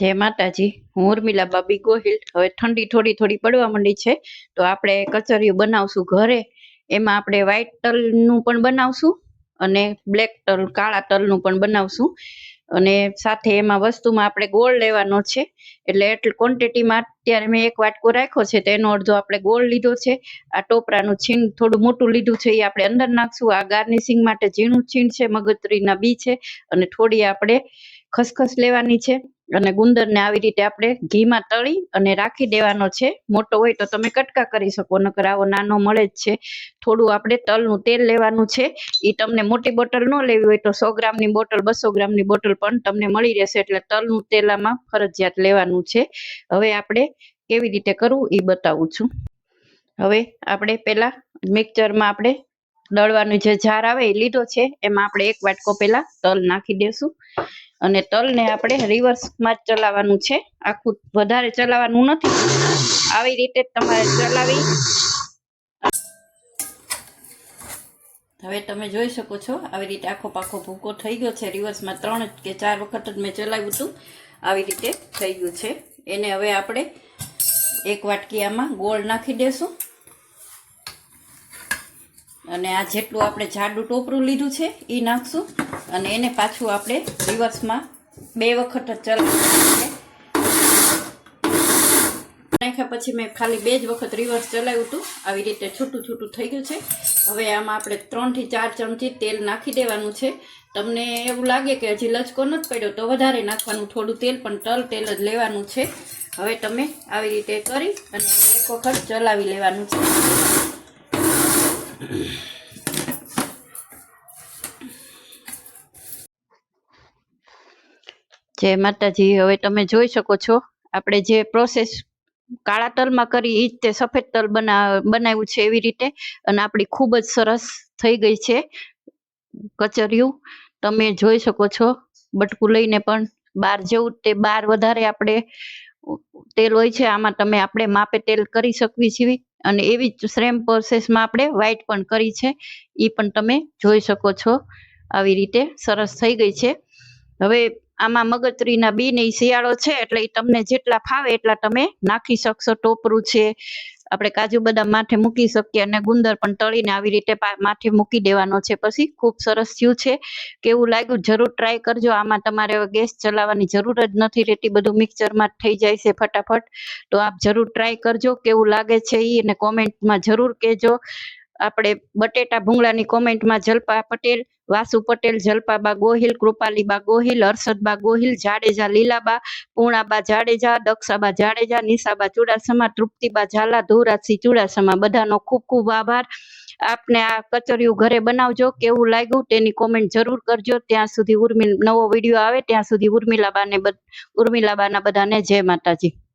જય માતાજી. હું ઉર્મિલા બાબી ગોહિલ. હવે ઠંડી થોડી થોડી પડવા માંડી છે, તો આપણે કચરિયું બનાવશું ઘરે. એમાં આપણે વ્હાઈટ તલનું પણ બનાવશું અને બ્લેક તલ, કાળા તલનું પણ બનાવશું. અને સાથે એમાં વસ્તુમાં આપણે ગોળ લેવાનો છે. એટલે એટલી ક્વોન્ટિટીમાં અત્યારે મેં એક વાટકો રાખ્યો છે તેનો અડધો આપણે ગોળ લીધો છે. આ ટોપરાનું છીણ થોડું મોટું લીધું છે, એ આપણે અંદર નાખશું. આ ગાર્નિશિંગ માટે ઝીણું છીણ છે, મગજતરીના બી છે અને થોડી આપણે ખસખસ લેવાની છે. અને ગુંદરને આવી રીતે આપણે ઘીમાં તળી અને રાખી દેવાનો છે. મોટો હોય તો તમે કટકા કરી શકો, નકર આવો નાનો મળે જ છે. થોડું આપણે તલનું તેલ લેવાનું છે. એ તમને મોટી બોટલ ન લેવી હોય તો સો ગ્રામની બોટલ, બસો ગ્રામની બોટલ પણ તમને મળી રહેશે. એટલે તલનું તેલામાં ફરજિયાત લેવાનું છે. હવે આપણે કેવી રીતે કરવું એ બતાવું છું. હવે આપણે પેલા મિક્સરમાં આપણે દળવાનું જે જાર આવે એ લીધો છે, એમાં આપણે એક વાટકો પહેલા તલ નાખી દેશું. અને તલને આપણે રિવર્સમાં જ ચલાવવાનું છે. આખું વધારે ચલાવવાનું નથી. આવી રીતે તમારે ચલાવી. હવે તમે જોઈ શકો છો, આવી રીતે આખો પાખો ભૂકો થઈ ગયો છે. રિવર્સમાં ત્રણ કે ચાર વખત જ મેં ચલાવ્યું હતું. આવી રીતે થઈ ગયું છે. એને હવે આપણે એક વાટકી આમાં ગોળ નાખી દેશું. અને આ જેટલું આપણે જાડું ટોપરું લીધું છે એ નાખશું. અને એને પાછું આપણે રિવર્સમાં બે વખત જ ચલાવવાનું નાખ્યા પછી મેં ખાલી બે જ વખત રિવર્સ ચલાવ્યું હતું. આવી રીતે છૂટું છૂટું થઈ ગયું છે. હવે આમાં આપણે ત્રણથી ચાર ચમચી તેલ નાખી દેવાનું છે. તમને એવું લાગે કે હજી લચકો નથી પડ્યો, તો વધારે નાખવાનું. થોડું તેલ પણ તલ તેલ જ લેવાનું છે. હવે તમે આવી રીતે કરી અને એક વખત ચલાવી લેવાનું છે. જય માતાજી. હવે તમે જોઈ શકો છો, આપણે જે પ્રોસેસ કાળા તલમાં કરી એ જ તે સફેદ તલ બના, બનાવ્યું છે એવી રીતે. અને આપણી ખૂબ જ સરસ થઈ ગઈ છે કચરિયું. તમે જોઈ શકો છો, બટકું લઈને પણ બાર જેવું તે બાર વધારે આપણે તેલ હોય છે, આમાં તમે આપણે માપે તેલ કરી શકવી છીએ અને એવી જ સેમ પ્રોસેસમાં આપણે વ્હાઈટ પણ કરી છે. એ પણ તમે જોઈ શકો છો. આવી રીતે સરસ થઈ ગઈ છે. હવે આમાં મગજરીના બી ને શિયાળો છે એટલે એ તમને જેટલા ફાવે એટલા તમે નાખી શકશો. ટોપરું છે આપણે કાજુ બદામ માથે મૂકી શકીએ અને ગુંદર પણ તળીને આવી રીતે માથે મૂકી દેવાનો છે. પછી ખૂબ સરસ થયું છે કેવું લાગ્યું, જરૂર ટ્રાય કરજો. આમાં તમારે ગેસ ચલાવવાની જરૂર જ નથી રહેતી. બધું મિક્સરમાં થઈ જાય છે ફટાફટ. તો આપ જરૂર ટ્રાય કરજો. કેવું લાગે છે એ અને કોમેન્ટમાં જરૂર કહેજો. આપણે બટેટા ભૂંગળાની કોમેન્ટમાં જલપા પટેલ વાસુ પટેલ જલપાબા ગોહિલ, કૃપાલીબા ગોહિલ, હર્ષદબા ગોહિલ, જાડેજા, લીલાબા પૂર્ણાબા જાડેજા, દક્ષાબા જાડેજા, નિશાબા ચુડાસમા, તૃપ્તિબા ઝાલા ધુરાજસિંહ ચુડાસમા. બધાનો ખૂબ ખૂબ આભાર. આપને આ કચરિયું ઘરે બનાવજો. કેવું લાગ્યું તેની કોમેન્ટ જરૂર કરજો. ત્યાં સુધી ઉર્મિલ, નવો વીડિયો આવે ત્યાં સુધી ઉર્મિલાબાને ઉર્મિલાબાના બધાને જય માતાજી.